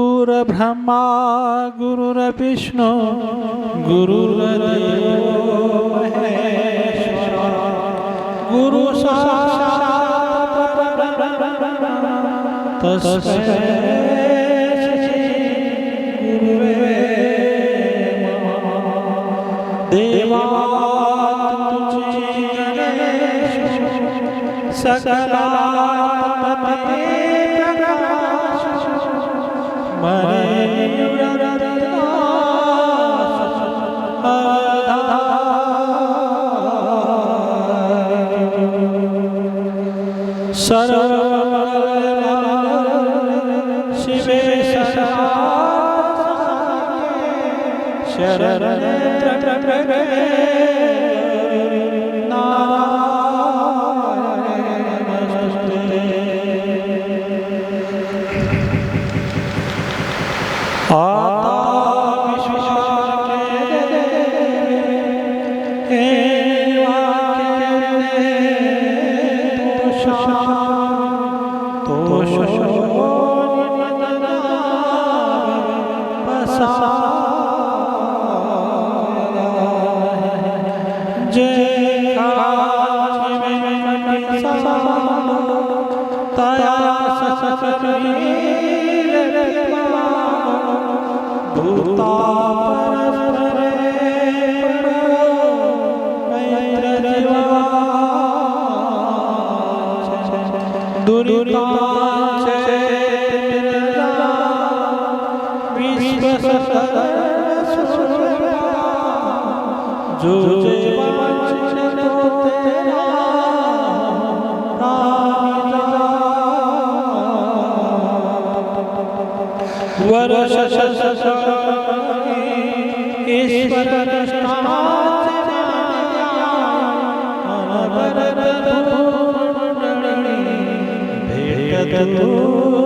गुरुर्ब्रह्मा गुरुर्विष्णू गुरुर्देवो महेश्वरा। गुरु साक्षात् गुरुवे देवा सकला शिवे शरण विश्व जो वांछित तेरा वर्ष ईश्वर भेटत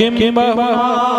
किं पूर्ण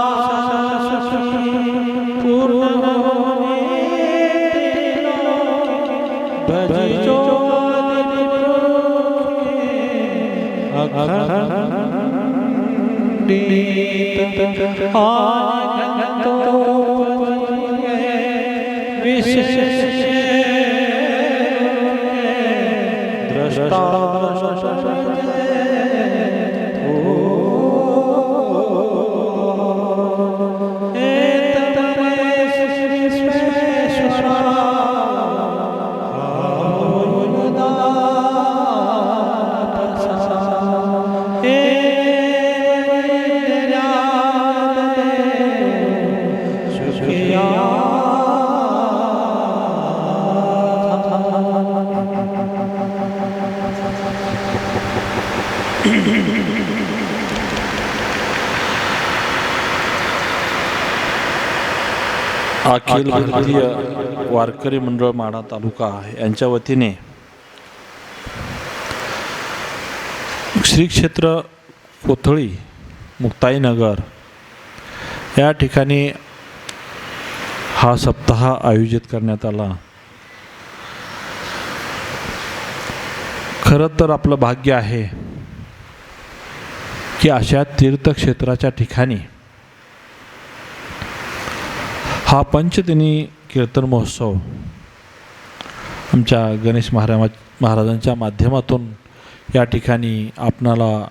अखिल भारतीय वारकरी मंडळ माढा तालुका यांच्या वतीने श्री क्षेत्र कोथळी मुक्ताईनगर या ठिकाणी हा सप्ताह आयोजित करण्यात आला. खरं तर आपलं भाग्य आहे की अशा तीर्थक्षेत्राच्या ठिकाणी हा पंचदिनी कीर्तन महोत्सव आमच्या गणेश महाराज महाराजांच्या माध्यमातून या ठिकाणी आपणाला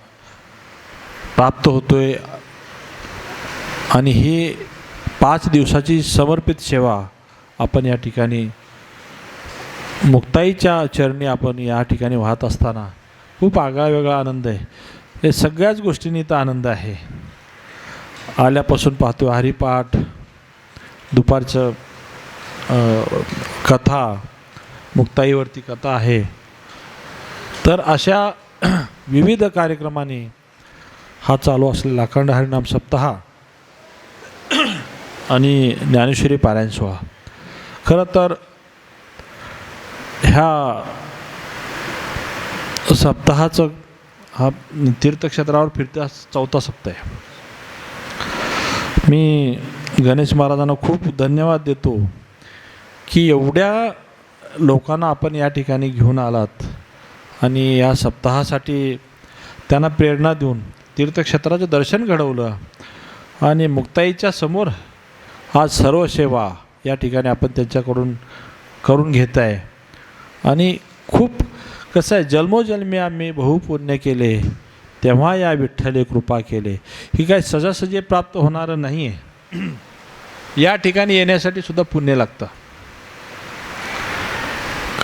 प्राप्त होतो आहे आणि ही पाच दिवसाची समर्पित सेवा आपण या ठिकाणी मुक्ताईच्या चरणी आपण या ठिकाणी वाहत असताना खूप आगळा वेगळा आनंद आहे. हे सगळ्याच गोष्टींनी इथं आनंद आहे. आल्यापासून पाहतो हरिपाठ दुपारचं कथा मुक्ताईवरती कथा आहे. तर अशा विविध कार्यक्रमाने हा चालू असलेला अखंड हरिनाम सप्ताह आणि ज्ञानेश्वरी पारायण सोहळा. खरं तर ह्या सप्ताहाचं हा तीर्थक्षेत्रावर फिरता चौथा सप्ताह आहे. मी गणेश महाराजांना खूप धन्यवाद देतो की एवढ्या लोकांना आपण या ठिकाणी घेऊन आलात आणि या सप्ताहासाठी त्यांना प्रेरणा देऊन तीर्थक्षेत्राचं दर्शन घडवलं आणि मुक्ताईच्या समोर आज सर्व सेवा या ठिकाणी आपण त्यांच्याकडून करून घेत आहे. आणि खूप कसं आहे जन्मोजन्मी आम्ही बहुपुण्य केले तेव्हा या विठ्ठले कृपा केले. ही काय सजासजी प्राप्त होणारं नाही आहे या ठिकाणी येण्यासाठी सुद्धा पुण्य लागतं.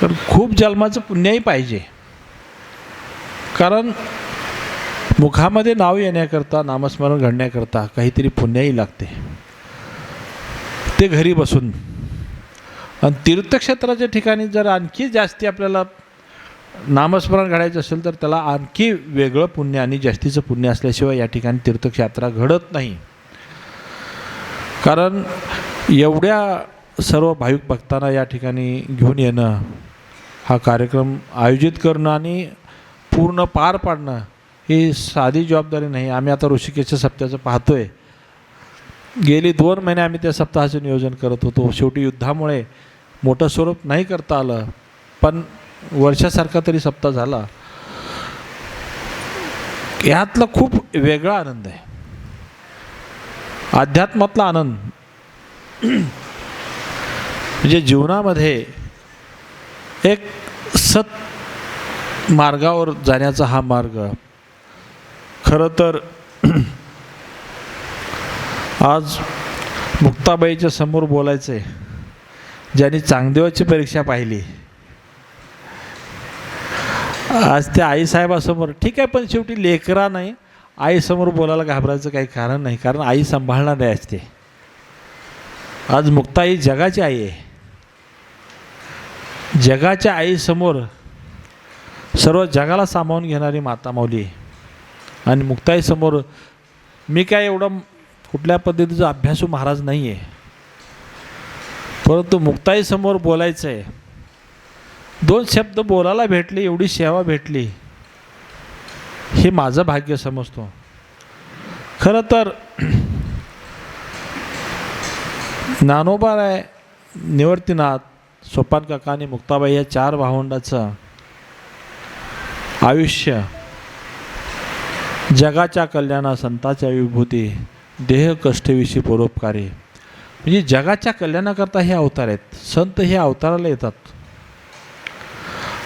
कारण खूप जन्माचं पुण्यही पाहिजे. कारण मुखामध्ये नाव येण्याकरता नामस्मरण घडण्याकरता काहीतरी पुण्यही लागते. ते घरी बसून. आणि तीर्थक्षेत्राच्या ठिकाणी जर आणखी जास्ती आपल्याला नामस्मरण घडायचं असेल तर त्याला आणखी वेगळं पुण्य आणि जास्तीचं पुण्य असल्याशिवाय या ठिकाणी तीर्थक्षेत्रा घडत नाही. कारण एवढ्या सर्व भाविक भक्तांना या ठिकाणी घेऊन येणं हा कार्यक्रम आयोजित करणं आणि पूर्ण पार पाडणं ही साधी जबाबदारी नाही. आम्ही आता ऋषिकेशच्या सप्त्याचं आहे गेली दोन महिने आम्ही त्या सप्ताहाचं नियोजन करत होतो. शेवटी युद्धामुळे मोठं स्वरूप नाही करता आलं पण वर्षासारखा तरी सप्ताह झाला. यातला खूप वेगळा आनंद आहे. अध्यात्मातला आनंद. म्हणजे जीवनामध्ये एक सत मार्गावर जाण्याचा हा मार्ग. खरं तर आज मुक्ताबाईच्या समोर बोलायचं आहे. ज्यांनी चांगदेवाची परीक्षा पाहिली. आज त्या आईसाहेबासमोर. ठीक आहे पण शेवटी लेकरा नाही आईसमोर बोलायला घाबरायचं काही कारण नाही कारण आई सांभाळणार आहे असते. आज मुक्ताई जगाची आई आहे. जगाच्या आईसमोर सर्व जगाला सामावून घेणारी माता माऊली आणि मुक्ताईसमोर मी काय एवढं कुठल्या पद्धतीचा अभ्यासू महाराज नाही आहे परंतु मुक्ताईसमोर बोलायचं आहे दोन शब्द बोलायला भेटले एवढी सेवा भेटली. हे माझं भाग्य समजतो. खरं तर नानोबा राय निवर्तीनाथ सोपान काका आणि मुक्ताबाई या चार भावंडाचं आयुष्य जगाच्या कल्याणा संताच्या विभूती देह कष्टविषयी परोपकारी. म्हणजे जगाच्या कल्याणाकरता हे अवतार आहेत. संत हे अवताराला येतात.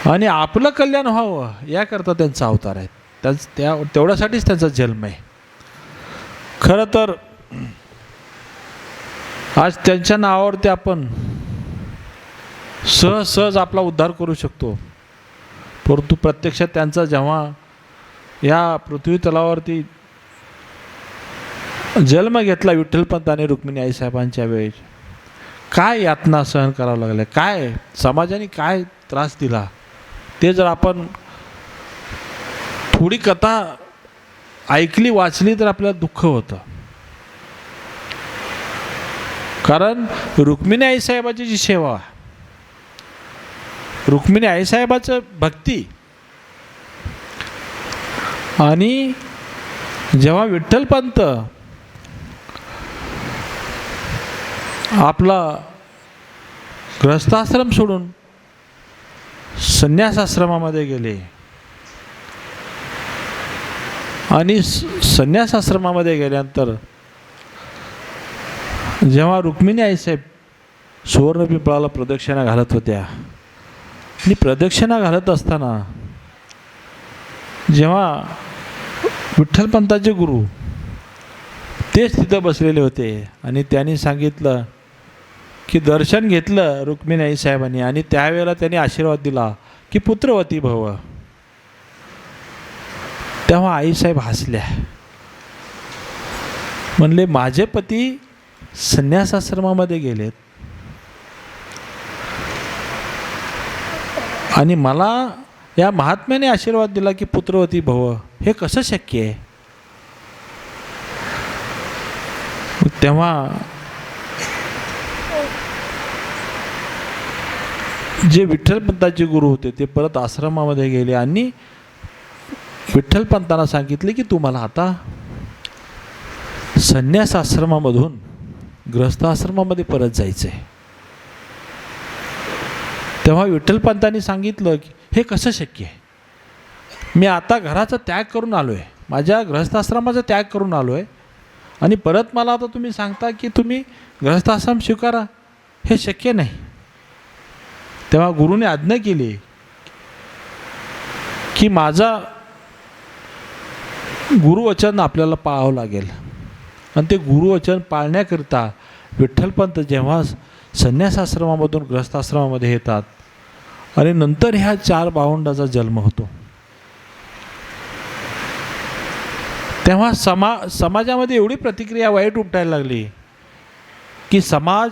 आणि आपलं कल्याण व्हावं याकरता त्यांचा अवतार आहेत. त्याच त्या तेवढ्यासाठीच त्यांचा जन्म आहे. खरं तर आज त्यांच्या नावावरती आपण सहज सहज आपला उद्धार करू शकतो. परंतु प्रत्यक्षात त्यांचा जेव्हा या पृथ्वी तलावरती जन्म घेतला विठ्ठलपंत आणि रुक्मिणी आईसाहेबांच्या वेळेस काय यातना सहन करावं लागलं काय समाजाने काय त्रास दिला? ते जर आपण थोडी कथा ऐकली वाचली तर आपल्याला दुःख होतं. कारण रुक्मिणी आईसाहेबाची जी सेवा रुक्मिणी आईसाहेबाचं भक्ती आणि जेव्हा विठ्ठलपंत आपला ग्रस्ताश्रम सोडून संन्यासाश्रमामध्ये गेले आणि स- संन्यासाश्रमामध्ये गेल्यानंतर जेव्हा रुक्मिणी आईसाहेब सुवर्णपिंपळाला प्रदक्षिणा घालत होत्या आणि प्रदक्षिणा घालत असताना जेव्हा विठ्ठलपंताचे गुरु तेच तिथं बसलेले होते आणि त्यांनी सांगितलं की दर्शन घेतलं रुक्मिणी आईसाहेबांनी आणि त्यावेळेला त्यांनी आशीर्वाद दिला की पुत्रवती भव. तेव्हा आईसाहेब हसल्या म्हणले माझे पती संन्यासाश्रमामध्ये गेलेत. आणि मला या महात्म्याने आशीर्वाद दिला की पुत्रवती भव हे कसं शक्य आहे? तेव्हा जे विठ्ठलपंताचे गुरु होते ते परत आश्रमामध्ये गेले आणि विठ्ठलपंतांना सांगितले की तुम्हाला आता संन्यास आश्रमामधून ग्रस्त आश्रमामध्ये परत जायचं आहे तेव्हा विठ्ठलपंतांनी सांगितलं की हे कसं शक्य आहे? मी आता घराचा त्याग करून आलो आहे माझ्या ग्रहस्थाश्रमाचा त्याग करून आलो आहे आणि परत मला आता तुम्ही सांगता की तुम्ही ग्रहस्थाश्रम स्वीकारा हे शक्य नाही. तेव्हा गुरुने आज्ञा केली की माझा गुरुवचन आपल्याला पाळावं लागेल. आणि ते गुरुवचन पाळण्याकरिता विठ्ठलपंत जेव्हा संन्यासाश्रमामधून ग्रस्थाश्रमामध्ये येतात आणि नंतर ह्या चार भावंडाचा जन्म होतो. तेव्हा समा समाजामध्ये एवढी प्रतिक्रिया वाईट उपटायला लागली की समाज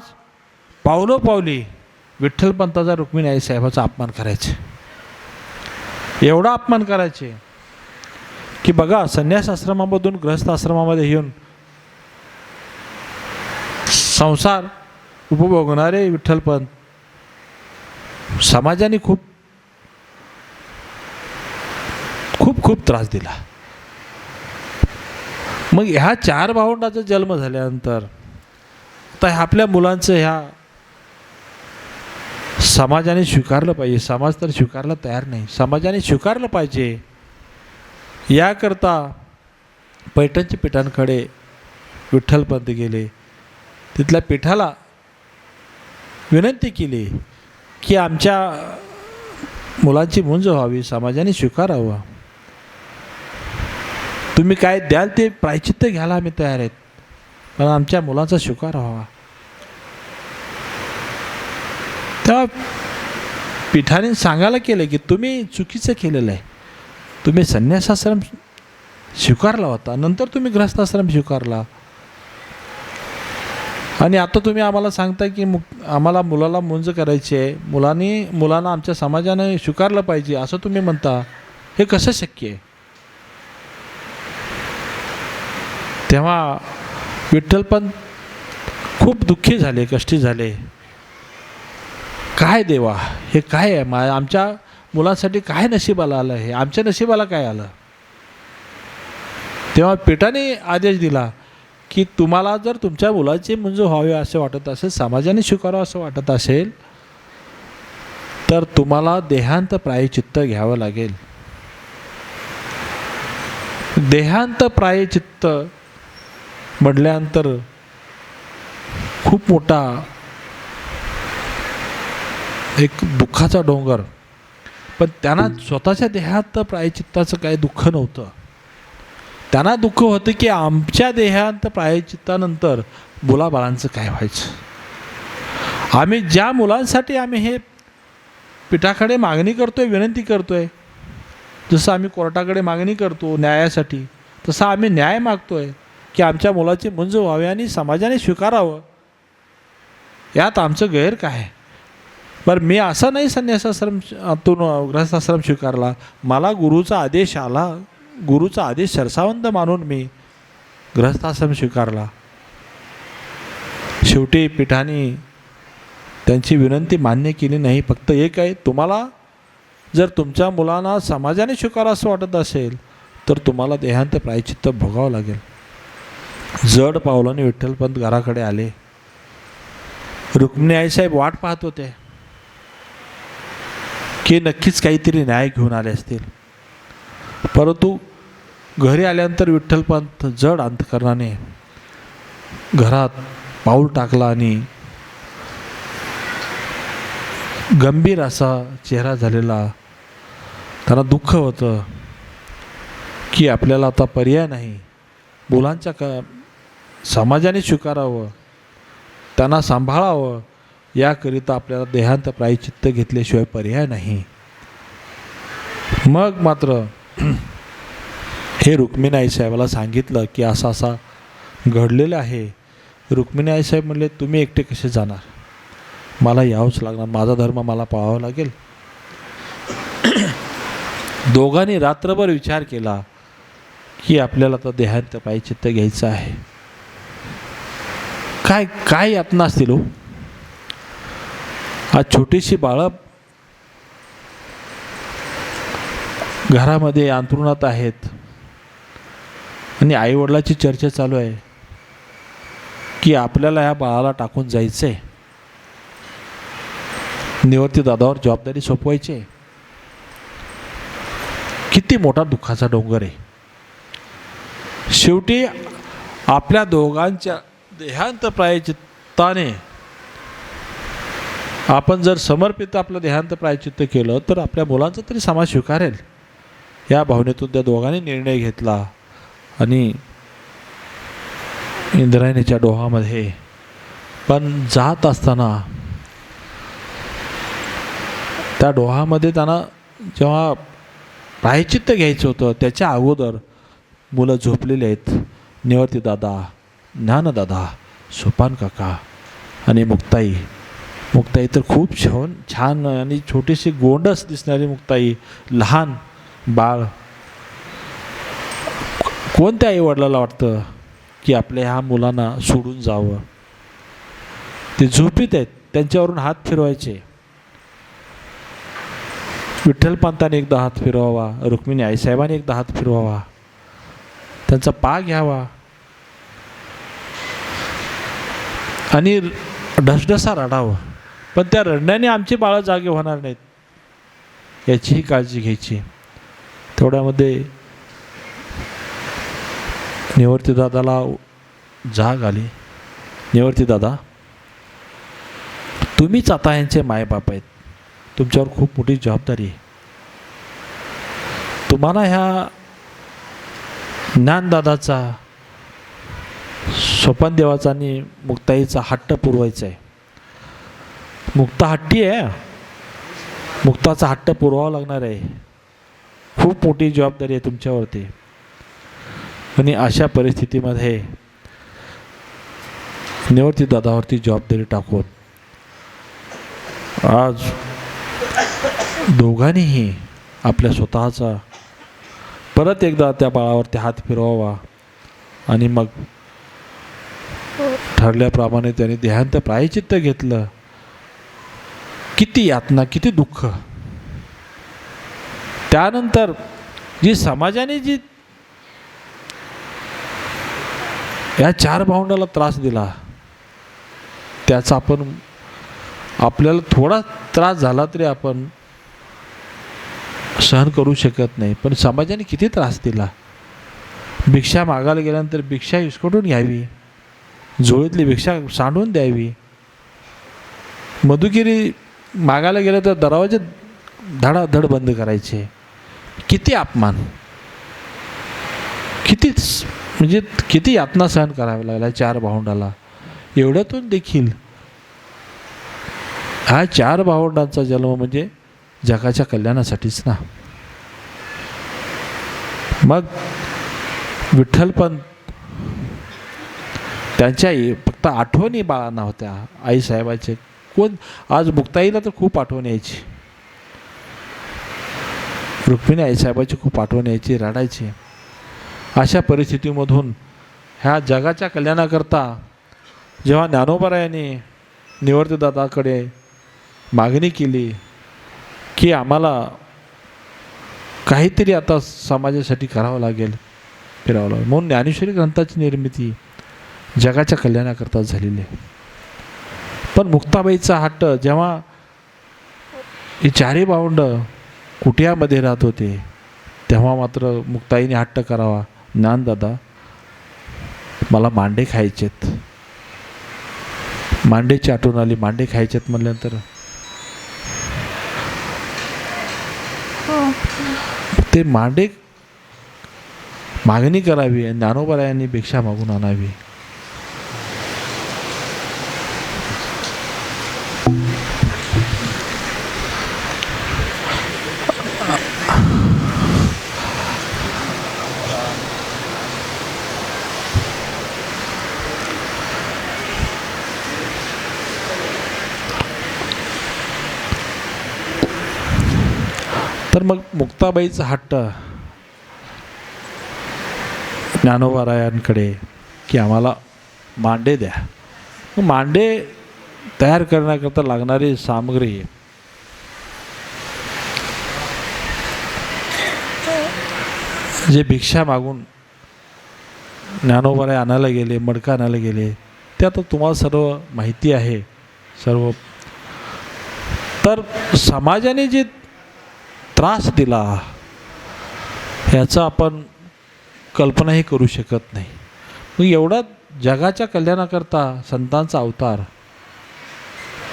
पावलो पावली विठ्ठलपंताचा रुक्मिणी आई साहेबाचा अपमान करायचे. एवढा अपमान करायचे. की बघा संन्यास आश्रमामधून ग्रस्त आश्रमामध्ये येऊन संसार उपभोगणारे विठ्ठलपंत समाजाने खूप खूप खूप त्रास दिला. मग ह्या चार भावंडाचा जन्म झाल्यानंतर तर आपल्या मुलांचं ह्या समाजाने स्वीकारलं पाहिजे. समाज तर स्वीकारला तयार नाही. समाजाने स्वीकारलं पाहिजे. याकरता पैठणच्या पीठांकडे विठ्ठलपंत गेले. तिथल्या पीठाला विनंती केली की आमच्या मुलांची मुंज व्हावी समाजाने स्वीकारावं. तुम्ही काय द्याल ते प्रायचित्त घ्यायला आम्ही तयार आहेत. पण आमच्या मुलांचा स्वीकार व्हावा. त्या पीठाने सांगायला केलं की तुम्ही चुकीचं केलेलं आहे. तुम्ही संन्यासाश्रम स्वीकारला होता नंतर तुम्ही ग्रस्थाश्रम स्वीकारला. आणि आता तुम्ही आम्हाला सांगता की मु आम्हाला मुलाला मुंज करायची आहे. मुलांनी मुलांना आमच्या समाजाने स्वीकारलं पाहिजे असं तुम्ही म्हणता. हे कसं शक्य आहे? तेव्हा विठ्ठलपंत खूप दुःखी झाले कष्टी झाले. काय देवा हे काय आहे? मा आमच्या मुलांसाठी काय नशिबाला आलं हे? आमच्या नशिबाला काय आलं? तेव्हा पेटाने आदेश दिला की तुम्हाला जर तुमच्या मुलाचे म्हणजे व्हावे असे वाटत असेल समाजाने स्वीकारावं असं वाटत असेल तर तुम्हाला देहांत प्रायचित्त घ्यावं लागेल. देहांत प्रायचित्त म्हटल्यानंतर खूप मोठा एक दुःखाचा डोंगर पण त्यांना स्वतःच्या देहात प्रायचित्ताचं काही दुःख नव्हतं. त्यांना दुःख होतं की आमच्या देहांत प्रायचित्तानंतर मुलाबाळांचं काय व्हायचं? आम्ही ज्या मुलांसाठी आम्ही हे पिठाकडे मागणी करतोय विनंती करतोय जसं आम्ही कोर्टाकडे मागणी करतो न्यायासाठी तसं आम्ही न्याय मागतोय की आमच्या मुलाची मुंज व्हावी आणि समाजाने स्वीकारावं. यात आमचं गैर काय? आहे बरं मी असा नाही संन्यासाश्रमातून ग्रहस्थाश्रम स्वीकारला. मला गुरुचा आदेश आला. गुरुचा आदेश सरसावंत मानून मी ग्रहस्थाश्रम स्वीकारला. शेवटी पीठाने त्यांची विनंती मान्य केली नाही. फक्त एक आहे तुम्हाला जर तुमच्या मुलांना समाजाने स्वीकारा असं वाटत असेल तर तुम्हाला देहांत प्रायचित्त भोगावं लागेल. जड पावलाने विठ्ठलपंत घराकडे आले. रुक्मिणी आईसाहेब वाट पाहत होते. की नक्कीच काहीतरी न्याय घेऊन आले असतील. परंतु घरी आल्यानंतर विठ्ठलपंत जड अंतकरणाने घरात पाऊल टाकला आणि गंभीर असा चेहरा झालेला त्यांना दुःख होतं की आपल्याला आता पर्याय नाही. मुलांच्या क समाजाने स्वीकारावं त्यांना सांभाळावं याकरिता आपल्याला देहांत प्रायचित्त घेतल्याशिवाय पर्याय नाही. मग मात्र हे रुक्मिणी साहेबाला सांगितलं की असं असा घडलेलं आहे. रुक्मिणी आईसाहेब म्हणले तुम्ही एकटे कसे जाणार? मला यावंच लागणार. माझा धर्म मला पाळावा लागेल. दोघांनी रात्रभर विचार केला की आपल्याला तर देहांत पायचित्त घ्यायचं आहे. काय काय यातना असतील हो? हा छोटीशी बाळं घरामध्ये अंतरुणात आहेत. आणि आईवडिलाची चर्चा चालू आहे की आपल्याला ह्या बाळाला टाकून जायचं आहे निवर्ती दादावर जबाबदारी सोपवायची आहे. किती मोठा दुःखाचा डोंगर आहे. शेवटी आपल्या दोघांच्या देहांतप्रायचित्ताने आपण जर समर्पित आपलं देहांत प्रायचित्त केलं तर आपल्या मुलांचा तरी समाज स्वीकारेल. या भावनेतून त्या दोघांनी निर्णय घेतला आणि इंद्रायणीच्या डोहामध्ये पण जात असताना त्या डोहामध्ये त्यांना जेव्हा प्रायचित्त घ्यायचं होतं त्याच्या अगोदर मुलं झोपलेली आहेत. निवर्ती दादा ज्ञानदादा सोपान काका आणि मुक्ताई. मुक्ताई तर खूप छान छान आणि छोटीशी गोंडस दिसणारी मुक्ताई लहान बाळ. कोणत्या आई वडिलाला वाटतं की आपल्या ह्या मुलांना सोडून जावं? ते झोपीत आहेत त्यांच्यावरून हात फिरवायचे. विठ्ठलपंताने एकदा हात फिरवावा रुक्मिणी आईसाहेबांनी एकदा हात फिरवावा. त्यांचा पा घ्यावा. आणि ढसढसा रडावं. पण त्या रडण्याने आमची बाळं जागे होणार नाहीत. याचीही काळजी घ्यायची. तेवढ्यामध्ये निवर्ती दादाला जाग आली. निवर्ती दादा तुम्हीच आता यांचे मायबाप आहेत. तुमच्यावर खूप मोठी जबाबदारी आहे. तुम्हाला ह्या ज्ञानदादाचा स्वपनदेवाचा आणि मुक्ताईचा हट्ट पुरवायचा आहे. मुक्ता हट्टी आहे. मुक्ताचा हट्ट पुरवावा लागणार आहे. खूप मोठी जबाबदारी आहे तुमच्यावरती. आणि अशा परिस्थितीमध्ये निवृत्ती दादावरती जबाबदारी टाकून आज दोघांनीही आपल्या स्वतःचा परत एकदा त्या बाळावरती हात फिरवावा आणि मग ठरल्याप्रमाणे त्याने देहांत प्रायचित्त घेतलं. किती यातना किती दुःख. त्यानंतर जी समाजाने जी या चार भावंडाला त्रास दिला त्याचा आपण आपल्याला थोडा त्रास झाला तरी आपण सहन करू शकत नाही. पण समाजाने किती त्रास दिला? भिक्षा मागायला गेल्यानंतर भिक्षा हिसकटून घ्यावी. जोळीतली भिक्षा सांडून द्यावी. मधुगिरी मागायला गेलं तर दरवाजे धडाधड बंद करायचे. किती अपमान. किती म्हणजे किती यातना सहन कराव्या लागल्या चार भावंडाला. एवढ्यातून देखील हा चार भावंडांचा जन्म म्हणजे जगाच्या कल्याणासाठीच ना. मग विठ्ठलपंत त्यांच्या आई- फक्त आठवणी बाळांना होत्या. आईसाहेबाचे कोण आज मुक्ताईला तर खूप आठवण यायची. रुक्मिणी आईसाहेबाची खूप आठवण यायची रडायची. अशा परिस्थितीमधून ह्या जगाच्या कल्याणाकरता जेव्हा ज्ञानोबरायाने निवर्तदादाकडे मागणी केली की आम्हाला काहीतरी आता समाजासाठी करावं लागेल फिरावं लागेल. म्हणून ज्ञानेश्वरी ग्रंथाची निर्मिती जगाच्या कल्याणाकरता झालेली आहे. पण मुक्ताबाईचा हट्ट जेव्हा ही चारही भावंड कुटियामध्ये राहत होते तेव्हा मात्र मुक्ताईने हट्ट करावा. ज्ञानदादा मला मांडे खायचेत. मांडेची आठवण आली मांडे खायचेत म्हटल्यानंतर ते मांडे मागणी करावी आणि ज्ञानोबरायांनी भिक्षा मागून आणावी. मग हट्ट ज्ञानोबारायांकडे की आम्हाला मांडे द्या. मांडे तयार करण्याकरता लागणारी सामग्री जे भिक्षा मागून ज्ञानोबाराय आणायला गेले मडका आणायला गेले ते आता तुम्हाला सर्व माहिती आहे सर्व. तर समाजाने जे त्रास दिला ह्याचा आपण कल्पनाही करू शकत नाही. मग एवढा जगाच्या कल्याणाकरता संतांचा अवतार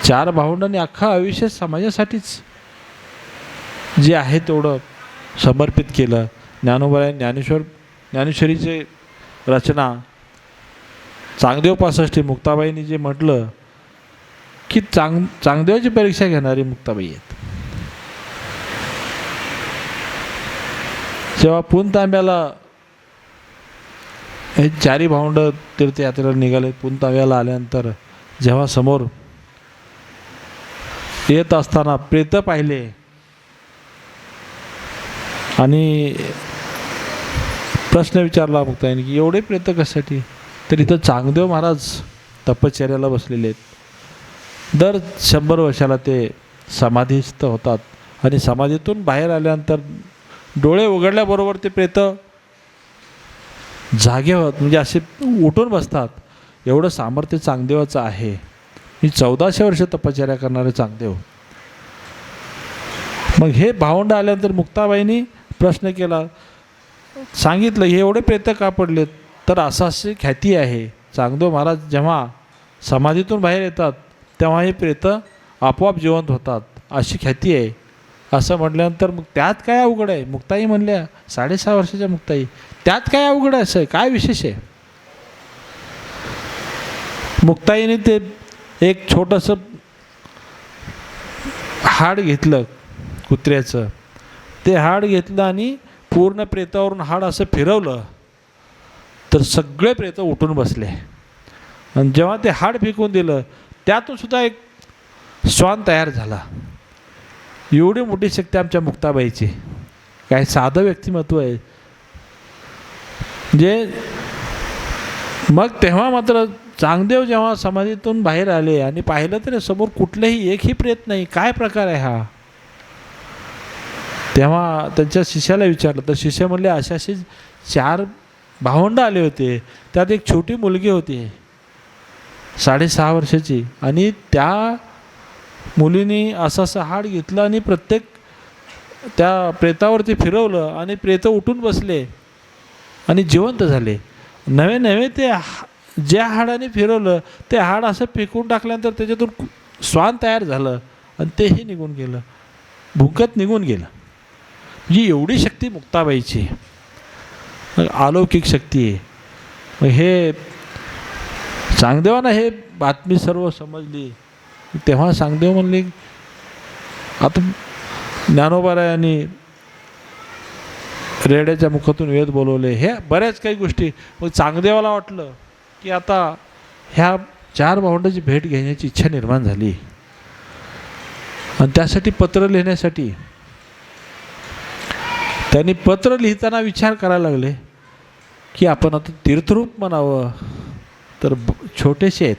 चार भावंडांनी अख्खा आयुष्य समाजासाठीच जे आहे तेवढं समर्पित केलं. ज्ञानोबा ज्ञानेश्वर ज्ञानेश्वरीचे रचना चांगदेव पासष्टी मुक्ताबाईंनी जे म्हटलं की चांग चांगदेवाची परीक्षा घेणारी मुक्ताबाई आहेत. जेव्हा पुनतांब्याला हे चारी भाऊंड तीर्थयात्रेला निघाले पुनतांब्याला आल्यानंतर जेव्हा समोर येत असताना प्रेत पाहिले आणि प्रश्न विचारला मुक्ताईने की एवढे प्रेत कशासाठी? तर इथं चांगदेव महाराज तपश्चर्याला बसलेले आहेत. दर शंभर वर्षाला ते समाधीस्थ होतात आणि समाधीतून बाहेर आल्यानंतर डोळे उघडल्याबरोबर ते प्रेत जागे होत म्हणजे असे उठून बसतात. एवढं सामर्थ्य चांगदेवाचं आहे. मी चौदाशे वर्ष तपश्चर्या करणारे चांगदेव. मग हे भावंड आल्यानंतर मुक्ताबाईंनी प्रश्न केला सांगितलं हे एवढे प्रेत का पडलेत? तर असं अशी ख्याती आहे. चांगदेव महाराज जेव्हा समाधीतून बाहेर येतात तेव्हा हे प्रेत आपोआप जिवंत होतात. अशी ख्याती आहे. असं म्हटल्यानंतर मग त्यात काय अवघड आहे? मुक्ताई म्हणल्या साडेसहा वर्षाच्या मुक्ताई. त्यात काय अवघड आहे असं? काय विशेष आहे? मुक्ताईने ते एक छोटंसं हाड घेतलं कुत्र्याचं. ते हाड घेतलं आणि पूर्ण प्रेतावरून हाड असं फिरवलं तर सगळे प्रेत उठून बसले. आणि जेव्हा ते हाड फेकून दिलं त्यातून सुद्धा एक श्वान तयार झाला. एवढी मोठी शक्ती आमच्या मुक्ताबाईची. काय साधं व्यक्तिमत्व आहे. जे मग तेव्हा मात्र चांगदेव जेव्हा समाधीतून बाहेर आले आणि पाहिलं तरी समोर कुठलेही एकही प्रेत नाही. काय प्रकार आहे हा? तेव्हा त्यांच्या शिष्याला विचारलं. तर शिष्य म्हणले अशाशी चार भावंड आले होते. त्यात एक छोटी मुलगी होती. साडेसहा वर्षाची. आणि त्या मुलीने असा असं हाड घेतला आणि प्रत्येक त्या प्रेतावरती फिरवलं आणि प्रेत उठून बसले आणि जिवंत झाले. नवे नवे ते हा- ज्या हाडाने फिरवलं ते हाड असं फेकून टाकल्यानंतर त्याच्यातून स्वान तयार झालं आणि तेही निघून गेलं. भुंकत निघून गेलं. म्हणजे एवढी शक्ती मुक्ताबाईची अलौकिक शक्ती आहे. मग हे चांगदेवानं हे बातमी सर्व समजली. तेव्हा सांगदेव म्हणले आता ज्ञानोबारायांनी रेड्याच्या मुखातून वेद बोलवले. हे बऱ्याच काही गोष्टी मग चांगदेवाला वाटलं की आता ह्या चार भावंडाची भेट घेण्याची इच्छा निर्माण झाली. आणि त्यासाठी पत्र लिहिण्यासाठी त्यांनी पत्र लिहिताना विचार करायला लागले की आपण आता तीर्थरूप म्हणावं. तर छोटेसे आहेत.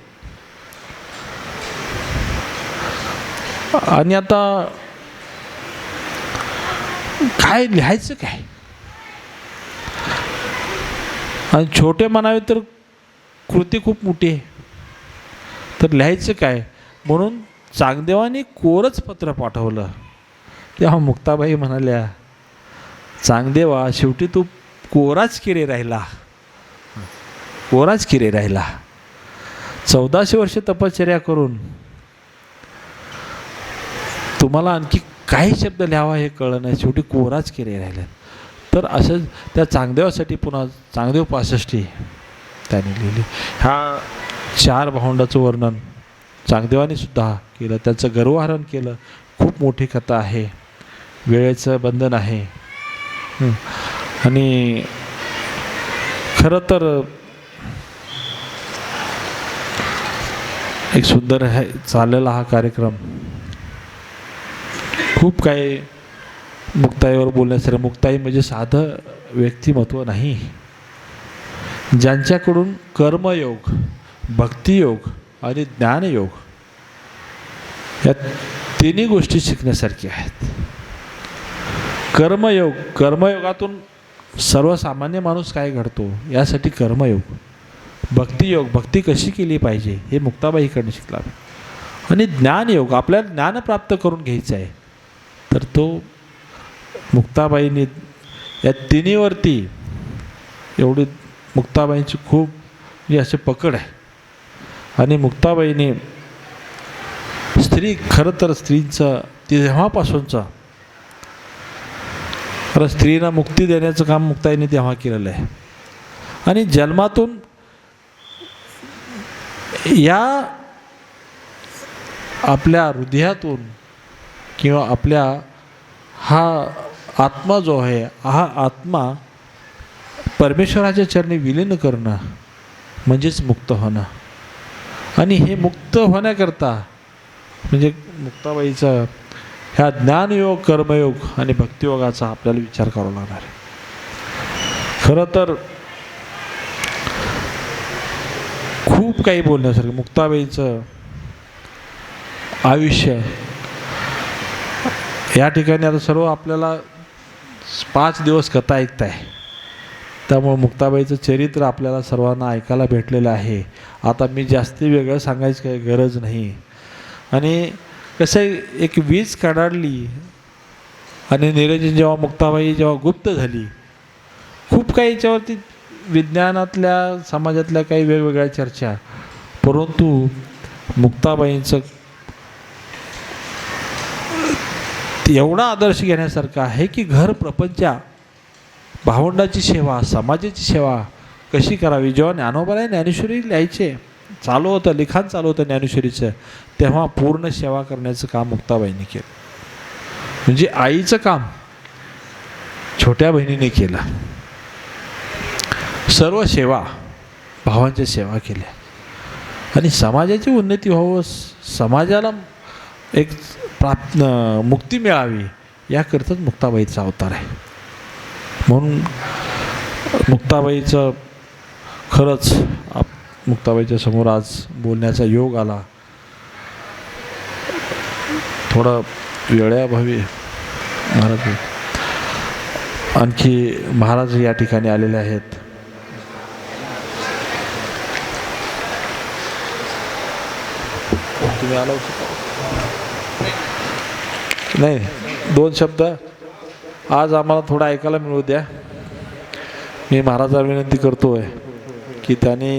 आणि आता काय लिहायचं काय? आणि छोटे म्हणावे तर कृती खूप मोठी आहे. तर लिहायचं काय? म्हणून चांगदेवाने कोरच पत्र पाठवलं. तेव्हा मुक्ताबाई म्हणाल्या चांगदेवा शेवटी तू कोराच किरे राहिला. कोराच किरे राहिला. चौदाशे वर्ष तपश्चर्या करून तुम्हाला आणखी काही शब्द लिहावा हे कळलं नाही. शेवटी कोराच केले राहिले. तर असं त्या चांगदेवासाठी पुन्हा चांगदेव पासष्टी त्याने लिहिली. ह्या चार भावंडाचं वर्णन चांगदेवाने सुद्धा केलं. त्याचं गर्वहरण केलं. खूप मोठी कथा आहे. वेळेचं बंधन आहे. आणि खरं तर एक सुंदर आहे चाललेला हा कार्यक्रम खूप काही मुक्ताईवर बोलण्यासारखं मुक्ताई म्हणजे साधं व्यक्तिमत्व नाही. ज्यांच्याकडून कर्मयोग भक्तियोग आणि ज्ञानयोग या तिन्ही गोष्टी शिकण्यासारख्या आहेत. कर्मयोग कर्मयोगातून सर्वसामान्य माणूस काय घडतो? यासाठी कर्मयोग भक्तियोग भक्ती कशी केली पाहिजे हे मुक्ताबाईकडनं शिकला आणि ज्ञानयोग आपल्याला ज्ञान प्राप्त करून घ्यायचं आहे. तर तो मुक्ताबाईंनी या तिन्हीवरती एवढी मुक्ताबाईंची खूप म्हणजे असे पकड आहे. आणि मुक्ताबाईने स्त्री खरं तर ती तेव्हापासूनचा खरं स्त्रीला मुक्ती देण्याचं काम मुक्ताईने तेव्हा केलेलं आहे. आणि जन्मातून या आपल्या हृदयातून किंवा आपल्या हा आत्मा जो आहे हा आत्मा परमेश्वराच्या चरणी विलीन करणं म्हणजेच मुक्त होणं. आणि हे मुक्त होण्याकरता म्हणजे मुक्ताबाईचं ह्या ज्ञानयोग कर्मयोग आणि भक्तियोगाचा आपल्याला विचार करावा लागणार आहे. खरं तर खूप काही बोलण्यासारखं मुक्ताबाईचं आयुष्य या ठिकाणी आता सर्व आपल्याला पाच दिवस कथा ऐकताय. त्यामुळे मुक्ताबाईचं चरित्र आपल्याला सर्वांना ऐकायला भेटलेलं आहे. आता मी जास्ती वेगळं सांगायची काही गरज नाही. आणि कसं आहे एक वीज कडाडली आणि निरंजन जेव्हा मुक्ताबाई जेव्हा गुप्त झाली खूप काही याच्यावरती विज्ञानातल्या समाजातल्या काही वेगवेगळ्या चर्चा. परंतु मुक्ताबाईंचं एवढा आदर्श घेण्यासारखा आहे की घर प्रपंचा भावंडाची सेवा समाजाची सेवा कशी करावी? जेव्हा ज्ञानोबाला ज्ञानेश्वरी लिहायचे चालू होतं लिखाण चालू होतं ज्ञानेश्वरीचं तेव्हा पूर्ण सेवा करण्याचं काम मुक्ताबाईंनी केलं. म्हणजे आईचं काम छोट्या बहिणीने केलं. सर्व सेवा भावांच्या सेवा केल्या. आणि समाजाची उन्नती व्हावं समाजाला एक प्राप्त मुक्ती मिळावी याकरताच मुक्ताबाईचा अवतार आहे. म्हणून मुक्ताबाईचं खरंच आप मुक्ताबाईच्या समोर आज बोलण्याचा योग आला. थोडं वेळेअभावी महाराज आणखी महाराज या ठिकाणी आलेले आहेत. तुम्ही आला होता नाही दोन शब्द. आज आम्हाला थोडं ऐकायला मिळू द्या. मी महाराजा विनंती करतोय की त्यांनी